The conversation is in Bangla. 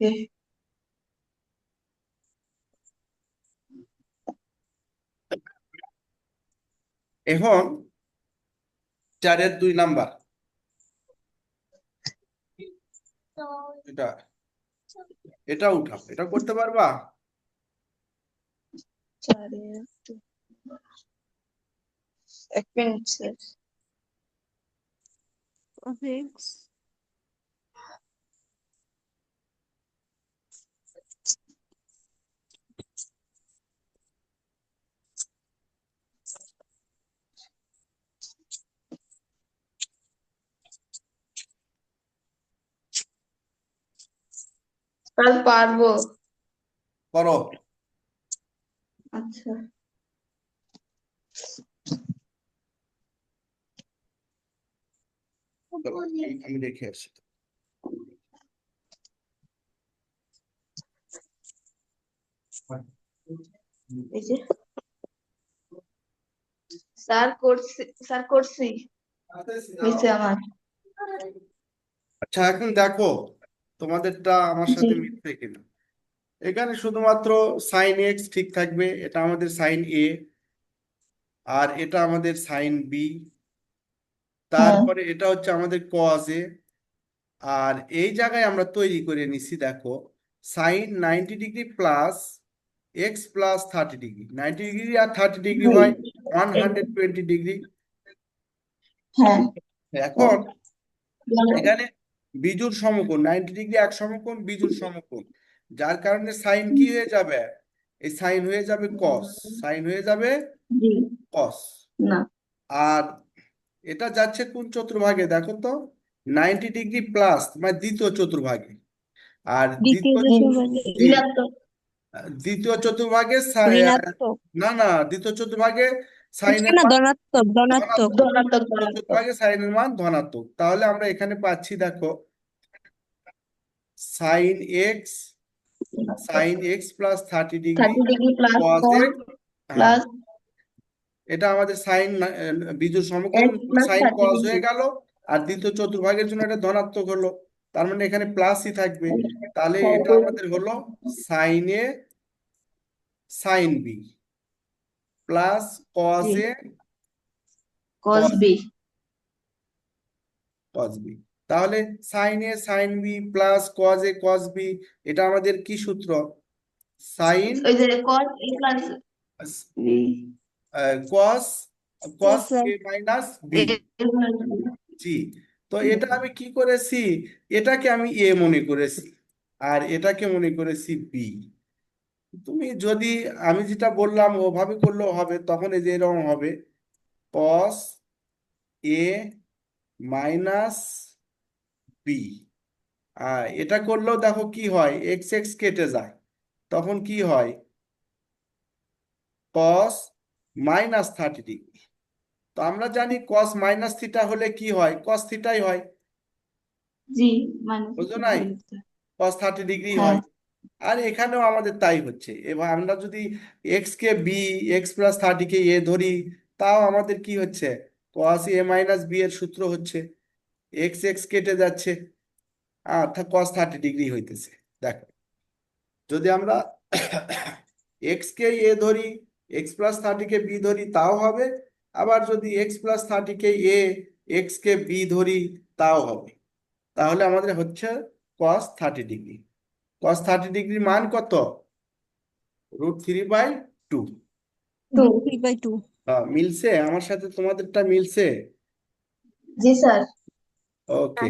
ওকে এখন চারের দুই নাম্বার। এটা এটা উঠাও এটা করতে পারবা? এক মিনিট স্যার। কাল পারব করো আচ্ছা চলো, আমি- আমি রেখে আসি এই যে স্যার করছি স্যার করছি হয়েছে আমার আচ্ছা এখন দেখো তোমাদেরটা আমার সাথে। মিলছে কিনা? এখানে শুধুমাত্র সাইন এক্স ঠিক থাকবে এটা আমাদের সাইন এ আর এটা আমাদের সাইন বি তারপরে এটা হচ্ছে আমাদের কজ এ আর এই জায়গায় আমরা তৈরি করে নিছি দেখো sine ninety degree plus X plus thirty degree ninety degree আর থার্টি ডিগ্রি হয় ওয়ান হান্ড্রেড টোয়েন্টি ডিগ্রি হ্যাঁ। এখন এখানে বিজুর সমকোণ নাইনটি ডিগ্রি এক সমকোণ বিজুর সমকোণ। যার কারণে সাইন কি হয়ে যাবে? এই সাইন হয়ে যাবে কস সাইন হয়ে যাবে কস আর এটা যাচ্ছে কোন চতুর্ভাগে? দেখো তো নাইনটি ডিগ্রি প্লাস মানে দ্বিতীয় চতুর্ভাগে। আর দ্বিতীয় চতুর্ভাগে। না না দ্বিতীয় সাইনের ধনাত্মক ধনাত্মক। চতুর্ভাগে সাইনের মান ধনাত্মক। তাহলে আমরা এখানে পাচ্ছি দেখো sine X sine X plus thirty degree thirty degree plus cos x plus এটা আমাদের সমকোণ X plus সাইন কস হয়ে গেল আর দ্বিতীয় চতুর্ভাগের জন্য এটা ধনাত্মক হলো। তার মানে এখানে প্লাসই থাকবে। তাহলে হ্যাঁ, এটা আমাদের হলো sine A sine B plus. A cos cos B cos B তাহলে sine A sine B plus cos A cos B এটা আমাদের কি সূত্র? সাইন ওই যে cos A plus B cos cos A minus B জি তো এটা আমি কি করেছি? এটাকে আমি এ মনে করেছি আর এটাকে মনে করেছি বি তুমি যদি আমি যেটা বললাম ওভাবে করলেও হবে তখন এই যে এরকম হবে। কস এ মাইনাস বি এটা করলেও দেখো কি হয় এক্স এক্স কেটে যায়। তখন কি হয়? কস মাইনাস থার্টি ডিগ্রি তো আমরা জানি কস মাইনাস থিটা হলে কি হয়? কস থিটাই হয়। জি বুঝো নাই? কস থার্টি ডিগ্রি হ্যাঁ। হয়। আর এখানেও আমাদের তাই হচ্ছে। এবার আমরা যদি এক্স কে বি এক্স প্লাস থার্টি কে এ ধরি তাও আমাদের কি হচ্ছে? কস এ মাইনাস বি এর সূত্র হচ্ছে। এক্স এক্স কেটে যাচ্ছে অর্থাৎ কস থার্টি ডিগ্রি হইতেছে দেখো। যদি আমরা এক্স কে এ ধরি এক্স প্লাস থার্টি কে বি ধরি তাও হবে। আবার যদি এক্স প্লাস থার্টি কে এ এক্স কে বি ধরি তাও হবে। তাহলে আমাদের হচ্ছে cos thirty degree cos thirty degree মান কত? Root three by two two three by two মিলছে? আমার সাথে তোমাদেরটা মিলছে? জি স্যার। ওকে